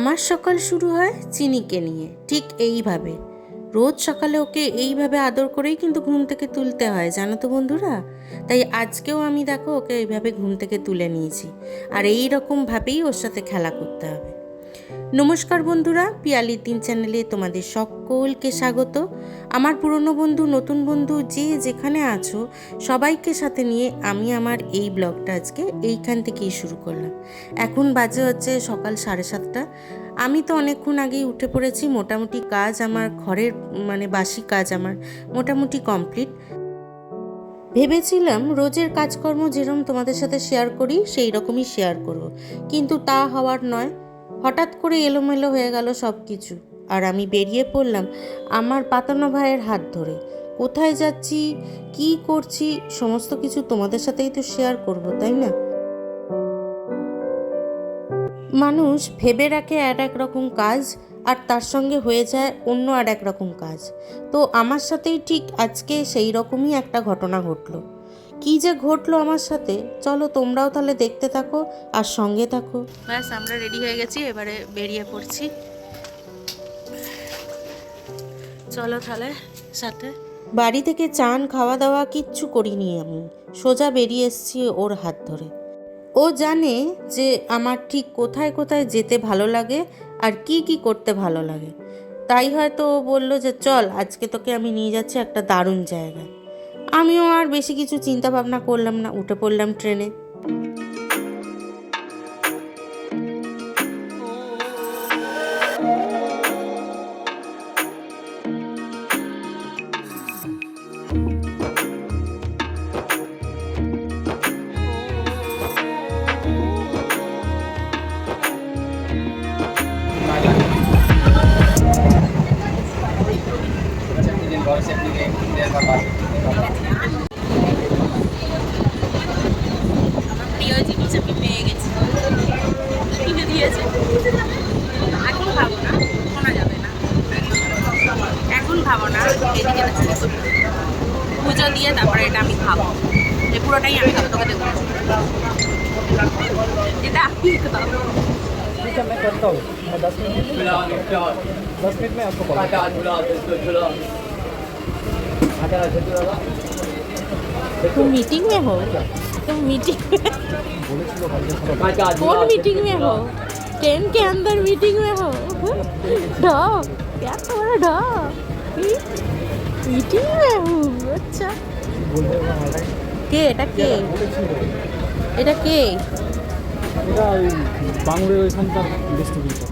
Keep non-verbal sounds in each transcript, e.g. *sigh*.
আমার সকাল শুরু হয় চিনিকে নিয়ে, ঠিক এইভাবে। রোজ সকালে ওকে এইভাবে আদর করেই কিন্তু ঘুম থেকে তুলতে হয়, জানো তো বন্ধুরা? তাই আজকেও আমি দেখো ওকে এইভাবে ঘুম থেকে তুলে নিয়েছি। আর এই রকমভাবেই ওর সাথে খেলা করতে হবে। নমস্কার বন্ধুরা, পিয়ালি তিন চ্যানেলে তোমাদের সকলকে স্বাগত। আমার পুরনো বন্ধু, নতুন বন্ধু যে যেখানে আছো, সবাইকে সাথে নিয়ে আমি আমার এই ব্লগটা আজকে এইখান থেকেই শুরু করলাম। এখন বাজে হচ্ছে সকাল সাড়ে সাতটা। আমি তো অনেকক্ষণ আগেই উঠে পড়েছি, মোটামুটি কাজ আমার, ঘরের মানে বাসি কাজ আমার মোটামুটি কমপ্লিট। ভেবেছিলাম রোজের কাজকর্ম যেরকম তোমাদের সাথে শেয়ার করি, সেই রকমই শেয়ার করব। কিন্তু তা হওয়ার নয়। হঠাৎ করে এলোমেলো হয়ে গেল সব কিছু আর আমি বেরিয়ে পড়লাম আমার পাতানো ভাইয়ের হাত ধরে। কোথায় যাচ্ছি? কি করছি? সমস্ত কিছু তোমাদের সাথেই তো শেয়ার করব, তাই না? মানুষ ভেবে রাখে আর এক রকম কাজ, আর তার সঙ্গে হয়ে যায় অন্য আর এক রকম কাজ। তো আমার সাথেই ঠিক আজকে সেই রকমই একটা ঘটনা ঘটলো। কি যে ঘটলো আমার সাথে? চলো তোমরাও তাহলে দেখতে থাকো আর সঙ্গে থাকো। ব্যাস আমরা রেডি হয়ে গেছি এবারে বেরিয়ে পড়ছি। চলো তাহলে সাথে। বাড়ি থেকে চান খাওয়া দাওয়া কিচ্ছু করিনি আমি। সোজা বেরিয়ে এসেছি ওর হাত ধরে। ও জানে যে আমার ঠিক কোথায় কোথায় যেতে ভালো লাগে আর কি কি করতে ভালো লাগে। তাই হয়তো ও বলল যে চল আজকে তোকে আমি নিয়ে যাচ্ছি একটা দারুণ জায়গায়। আমিও আর বেশি কিছু চিন্তা ভাবনা করলাম না উঠে পড়লাম ট্রেনে। প্রিয় না এদিকে না চুরি করবো। পুজো দিয়ে তারপরে এটা আমি খাবো এই পুরোটাই আমি খাবো তোকে দেবো এটা আমি খাবো ठीक है मैं करता हूँ मैं दस मिनट दस मिनट में आपको कॉल तुम मीटिंग में हो तुम मीटिंग कौन मीटिंग में हो ट्रेन के अंदर मीटिंग में हो ढा क्या तुम्हारा ढा চিঠি আচ্ছা। কে? এটা কে? এটা কে? বাংলার ওইখানকার ডিস্ট্রিবিউটর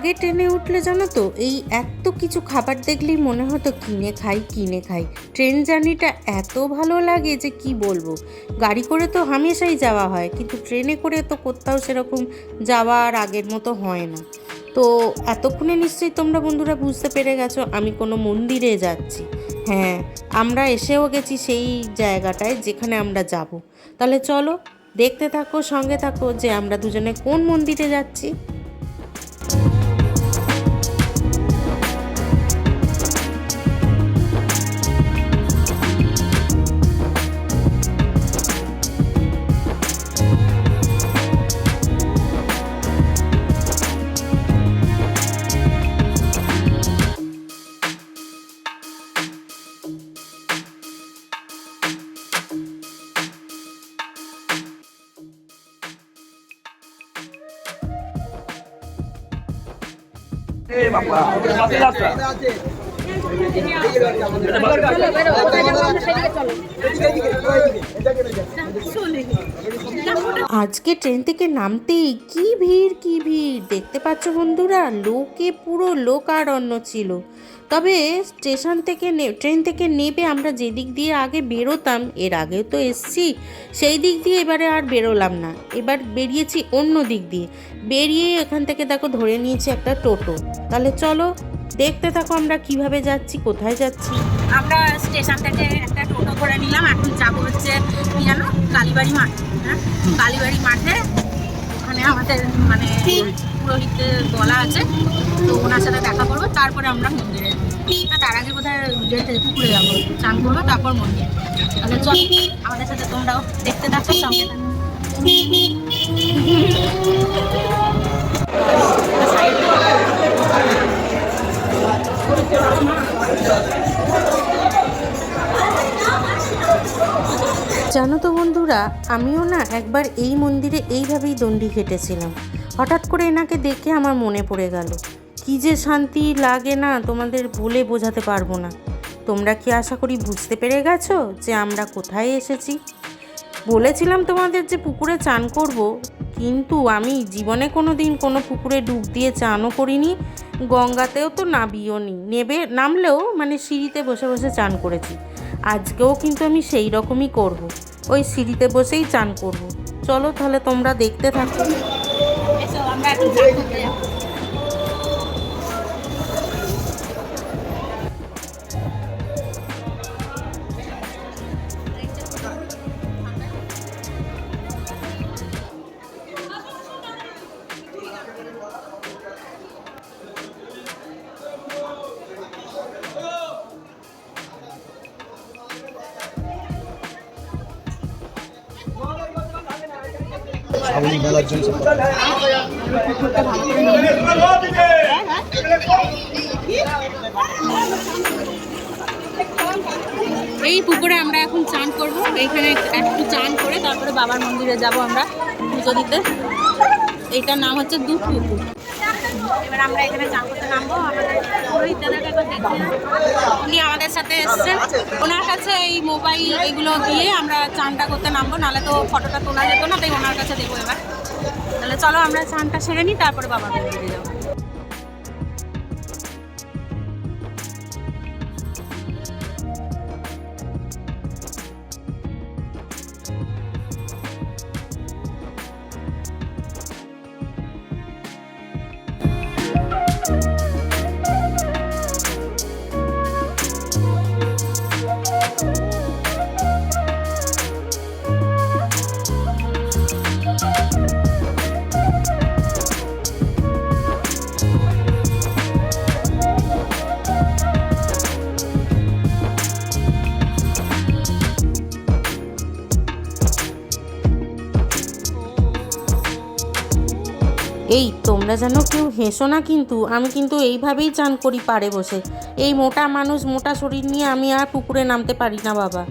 আগে ট্রেনে উঠলে জানো তো, এই এত কিছু খাবার দেখলেই মনে হতো, কিনে খাই কিনে খাই। ট্রেন জার্নিটা এত ভালো লাগে যে কি বলব? গাড়ি করে তো হামেশাই যাওয়া হয়, কিন্তু ট্রেনে করে তো কোথাও সেরকম যাওয়া আর আগের মতো হয় না। তো এতক্ষণে নিশ্চয়ই তোমরা বন্ধুরা বুঝতে পেরে গেছো, আমি কোনো মন্দিরে যাচ্ছি। হ্যাঁ আমরা এসেও গেছি সেই জায়গাটায় যেখানে আমরা যাব। তাহলে চলো, দেখতে থাকো, সঙ্গে থাকো যে আমরা দুজনে কোন মন্দিরে যাচ্ছি। আজকে ট্রেন থেকে নামতেই কি ভিড় কি ভিড়? দেখতে পাচ্ছ বন্ধুরা, লোকে পুরো লোক আর লোকারণ্য ছিল। তবে স্টেশন থেকে ট্রেন থেকে নেবে আমরা যেদিক দিয়ে আগে বেরোতাম, এর আগে তো এসছি, সেই দিক দিয়ে এবারে আর বেরোলাম না। এবার বেরিয়েছি অন্য দিক দিয়ে। বেরিয়ে এখান থেকে দেখো ধরে নিয়েছি একটা টোটো। তাহলে চলো দেখতে থাকো আমরা কীভাবে যাচ্ছি কোথায় যাচ্ছি। আমরা স্টেশন থেকে একটা টোটো করে নিলাম এখন যাব হচ্ছে কি জানো কালীবাড়ি মাঠ হ্যাঁ? কালীবাড়ি মাঠে ওখানে আমাদের মানে পুরোহিতের বলা আছে তো ওনার সাথে দেখা করব তারপরে আমরা মন্দিরে তার আগে বোধহয় যেতে পুকুরে যাব চান করব তারপর মন্দির। তাহলে চল আমাদের সাথে তোমরাও দেখতে থাকো সঙ্গে। থাকো *laughs* জানো তো বন্ধুরা, আমিও না একবার এই মন্দিরে এইভাবেই দণ্ডি কেটেছিলাম হঠাৎ করে এনাকে দেখে আমার মনে পড়ে গেল, কি যে শান্তি লাগে না তোমাদের বলে বোঝাতে পারব না। তোমরা কি আশা করি বুঝতে পেরে গেছো যে আমরা কোথায় এসেছি? বলেছিলাম তোমাদের যে পুকুরে চান করব, কিন্তু আমি জীবনে কোনো দিন কোনো পুকুরে ডুব দিয়ে চানও করিনি গঙ্গাতেও তো নাবিও নি নেবে, নামলেও মানে সিঁড়িতে বসে বসে চান করেছি আজকেও কিন্তু আমি সেই রকমই করব। ওই সিঁড়িতে বসেই চান করব। চলো তাহলে তোমরা দেখতে থাকো আমরা সামনে মেলার জন্য এই পুকুরে আমরা এখন চান করব। এখানে একটু চান করে তারপরে বাবার মন্দিরে যাব আমরা পুজো দিতে। এইটার নাম হচ্ছে দুধ এবার আমরা এখানে চান করতে নামবো। আমাদের পুরোহিত দাদাকে একবার দেখি উনি আমাদের সাথে এসছেন। ওনার কাছে এই মোবাইল এগুলো দিয়ে আমরা চানটা করতে নামবো। নাহলে তো ফটোটা তোলা যেত না, তাই ওনার কাছে দেবো এবার। তাহলে চলো আমরা চানটা সেরে নিই, তারপরে বাবার মন্দিরে যাব। তোমরা যেন কেউ হেসো না কিন্তু, আমি কিন্তু এইভাবেই চান করি পারে বসে। এই মোটা মানুষ, মোটা শরীর নিয়ে আমি আর পুকুরে নামতে পারি না, বাবা।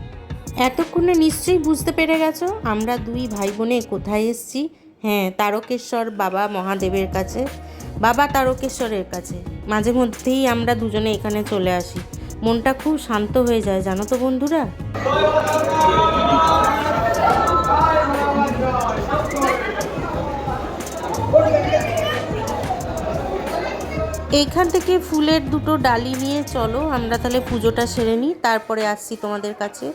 এতক্ষণে নিশ্চয়ই বুঝতে পেরে গেছো, আমরা দুই ভাই বোনে কোথায় এসছি? হ্যাঁ তারকেশ্বর বাবা মহাদেবের কাছে, বাবা তারকেশ্বরের কাছে। মাঝে মধ্যেই আমরা দুজনে এখানে চলে আসি। মনটা খুব শান্ত হয়ে যায়, জানো তো বন্ধুরা? এইখান থেকে ফুলের দুটো ডালি নিয়ে চলো, আমরা তাহলে পুজোটা সেরে নিই, তারপরে আসছি তোমাদের কাছে।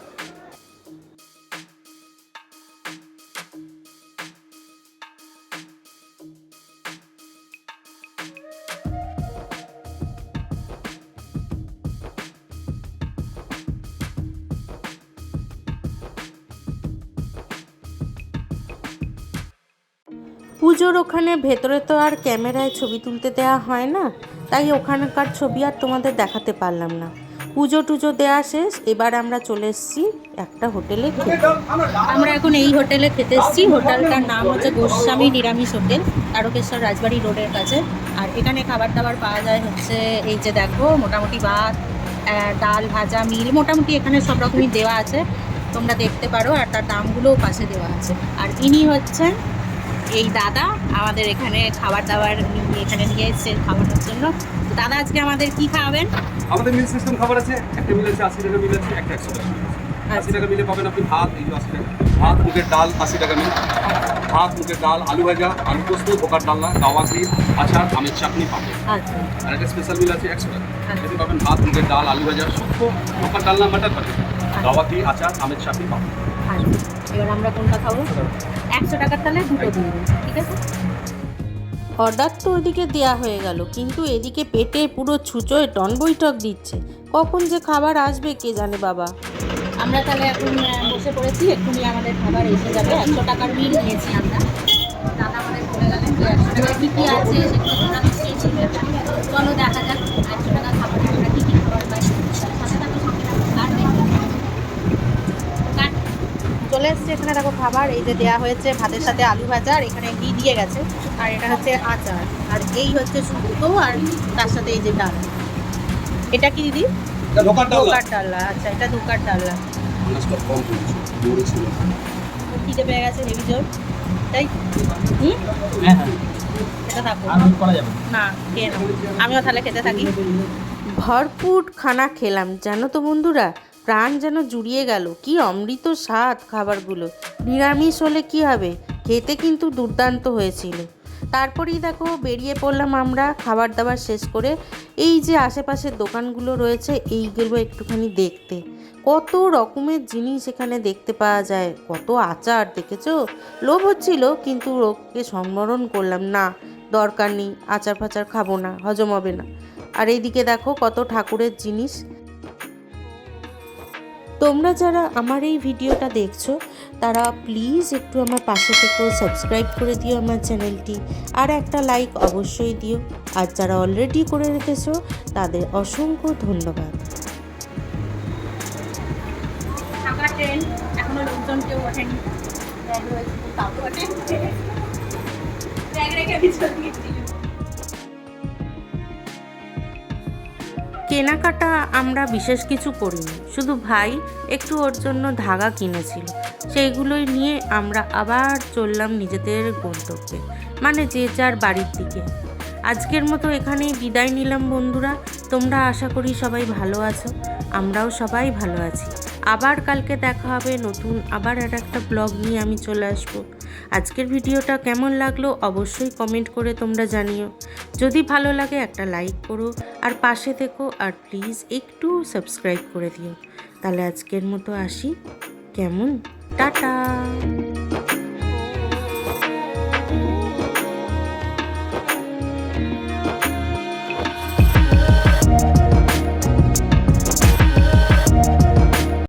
ওখানে ভেতরে তো আর ক্যামেরায় ছবি তুলতে দেওয়া হয় না, তাই ওখানকার ছবি আর তোমাদের দেখাতে পারলাম না। পুজো টুজো দেওয়া শেষ, এবার আমরা চলে এসেছি একটা হোটেলে আমরা এখন এই হোটেলে খেতে এসেছি, হোটেলটার নাম হচ্ছে গোস্বামী নিরামিষ হোটেল, তারকেশ্বর রাজবাড়ি রোডের কাছে। আর এখানে খাবার দাবার পাওয়া যায় হচ্ছে এই যে দেখো, মোটামুটি ভাত ডাল ভাজা, মিল, মোটামুটি এখানে সব রকমই দেওয়া আছে, তোমরা দেখতে পারো, আর তার দামগুলোও পাশে দেওয়া আছে। আর ইনি হচ্ছেন এই দাদা আমাদের এখানে খাবার দাবার এখানে নিয়ে এসছে খাওয়ানোর জন্য। দাদা আজকে আমাদের কি খাওয়াবেন আমাদের মিল সিস্টেম খাবার আছে একটা মিল আছে আশি টাকা মিল আছে একটা একশো টাকা আশি টাকা মিলে পাবেন আপনি ভাত এই যে আশি টাকা ভাত মুগের ডাল আশি টাকা মিল ভাত মুগের ডাল আলু ভাজা আলু পোস্ত বোকার ডালনা গাওয়া ঘি আচার আমের চাটনি পাবেন। আচ্ছা। আর একটা স্পেশাল মিল আছে একশো টাকা। আচ্ছা। এতে পাবেন ভাত মুগের ডাল আলু ভাজা শুক্তো বোকার ডালনা মাটার পাবেন গাওয়া ঘি আচার আমের চাটনি পাবেন। এবার আমরা কোনটা খাব? একশো টাকার তাহলে দুটো দিয়ে দিন, ঠিক আছে? অর্ডার তো ওদিকে দেয়া হয়ে গেল কিন্তু এদিকে পেটে পুরো ছুঁচোয় টন বৈঠক দিচ্ছে। কখন যে খাবার আসবে কে জানে বাবা? আমরা তাহলে এখন বসে পড়েছি এক্ষুনি আমাদের খাবার এসে যাবে। একশো টাকার বিল নিয়েছি আমরা। দাদা আমাদের একশো টাকা কী কী আছে সেগুলো তোমরা নিশ্চয়ই চিনবে চলো দেখা যাক একশো টাকা খাবারে আমরা কী কী খাবার পাই সাথে থাকো সঙ্গে থাকো কাট কাট চলে এসছে এখানে দেখো খাবার এই যে দেওয়া হয়েছে ভাতের সাথে আলু ভাজা আর এখানে ঘি দিয়ে গেছে। আর এটা হচ্ছে আচার। আর এই হচ্ছে শুক্তো আর তার সাথে এই যে ডাল। এটা কি দিদি? ধোকার ডাল্লা আচ্ছা এটা ধোকার ডাল্লা খিদে পেয়ে গেছে হেভি জোর। তাই? হুম? হ্যাঁ হ্যাঁ। এটা থাকো। আর করা যাবে না খেয়ে নাও। আমিও তাহলে খেতে থাকি। ভরপুর খানা খেলাম জানো তো বন্ধুরা? প্রাণ যেন জুড়িয়ে গেল। কি অমৃত স্বাদ খাবারগুলো। নিরামিষ হলে কি হবে? খেতে কিন্তু দুর্দান্ত হয়েছিল। তারপরেই দেখো বেরিয়ে পড়লাম আমরা, খাবার দাবার শেষ করে এই যে আশেপাশের দোকানগুলো রয়েছে, এইগুলো একটুখানি দেখতে। কত রকমের জিনিস এখানে দেখতে পাওয়া যায়। কত আচার, দেখেছ? লোভ হচ্ছিল, কিন্তু লোককে সম্বরণ করলাম, না, দরকার নেই আচার ফাচার খাব না, হজম হবে না। আর এইদিকে দেখো কত ঠাকুরের জিনিস। তোমরা যারা আমার এই ভিডিওটা দেখছ, তারা প্লিজ একটু আমার পাশে থেকেও সাবস্ক্রাইব করে দিও আমার চ্যানেলটি আর একটা লাইক অবশ্যই দিও। আর যারা অলরেডি করে রেখেছো, তাদের অসংখ্য ধন্যবাদ। ট্রেন এখনও লোকজন কেউ ওঠেনি। ব্যাগ রয়েছে, তাও ব্যাগ রেখে পিছন দিয়েছিল কেনাকাটা আমরা বিশেষ কিছু করিনি। শুধু ভাই একটু ওর জন্য ধাগা কিনেছিল। সেইগুলোই নিয়ে আমরা আবার চললাম নিজেদের গন্তব্যে মানে যে যার বাড়ির দিকে। আজকের মতো এখানেই বিদায় নিলাম বন্ধুরা। তোমরা আশা করি সবাই ভালো আছো, আমরাও সবাই ভালো আছি। আবার কালকে দেখা হবে নতুন আবার আর একটা ব্লগ নিয়ে আমি চলে আসব। আজকের ভিডিওটা কেমন লাগল অবশ্যই কমেন্ট করে তোমরা জানিও। যদি ভালো লাগে একটা লাইক করো, আর পাশে থেকো, আর প্লিজ একটু সাবস্ক্রাইব করে দিও। তাহলে আজকের মতো আসি। কেমন? টাটা!